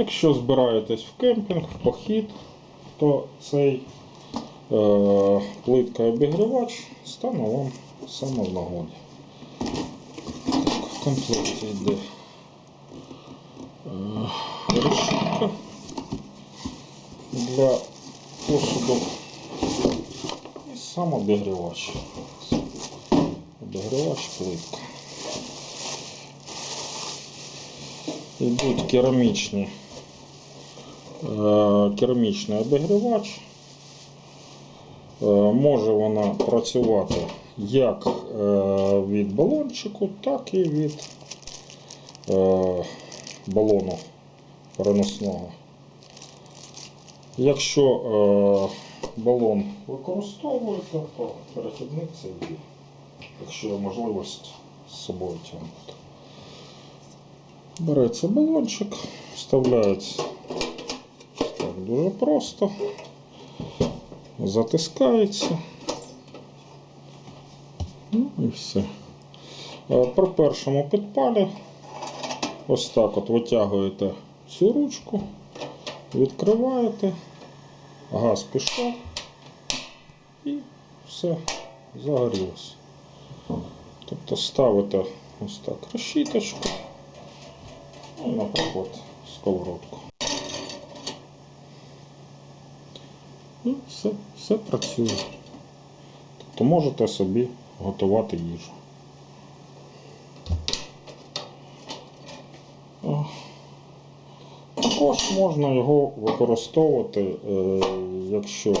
Якщо збираєтесь в кемпінг, в похід, то цей е, плитка обігрівач стане вам саме в нагоді. В комплекті йде е, решітка для посуду і сам обігрівач. Обігрівач плитка. Йдуть керамічні, керамічний обігрівач. Е, Може вона працювати як е, від балончику, так і від е, балону переносного. Якщо е, балон використовуєте, то перехідник це є. Якщо є можливість з собою тягнути. Береться балончик, вставляється дуже просто, затискається. Ну і все. Е, При першому підпалі ось так от витягуєте цю ручку, відкриваєте, газ пішов і все загорілося. Тобто ставите ось так решіточку. Ну, наприклад, сковородку. І все, все працює. Тобто можете собі готувати їжу. Також можна його використовувати, е, якщо е,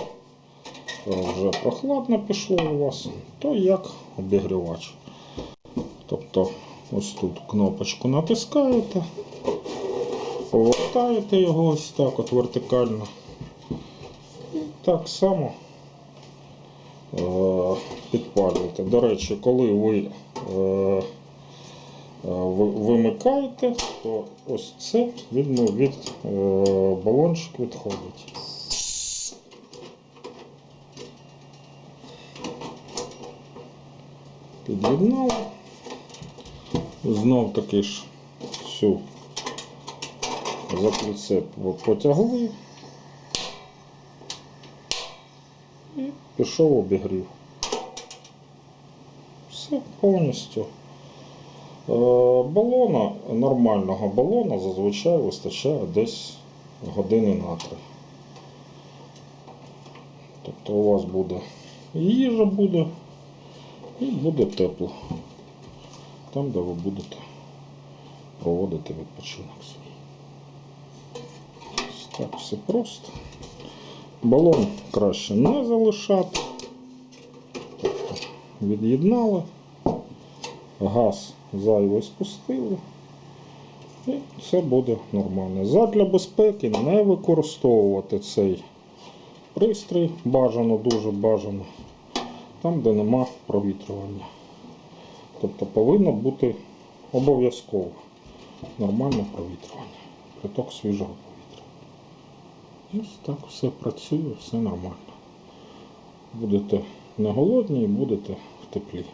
вже прохладно пішло у вас, то як обігрівач. Тобто ось тут кнопочку натискаєте, повертаєте його ось так от вертикально. І так само е, підпалюєте. До речі, коли ви е, е, ви- вимикаєте, то ось це від е, балончик відходить. Під'єднали. Знов таки ж всю за потягли пішов обігрів. Все повністю. Е, Балона, нормального балона зазвичай вистачає десь години на три. Тобто у вас буде їжа буде, і буде тепло. Там, де ви будете проводити відпочинок свій. Так, все просто. Балон краще не залишати. Тобто від'єднали, газ зайвий спустили. І все буде нормально. Задля безпеки не використовувати цей пристрій бажано, дуже бажано, там, де нема провітрювання. Тобто повинно бути обов'язково нормальне провітрювання, приток свіжого. Ось так все працює, все нормально. Будете не голодні і будете в теплі.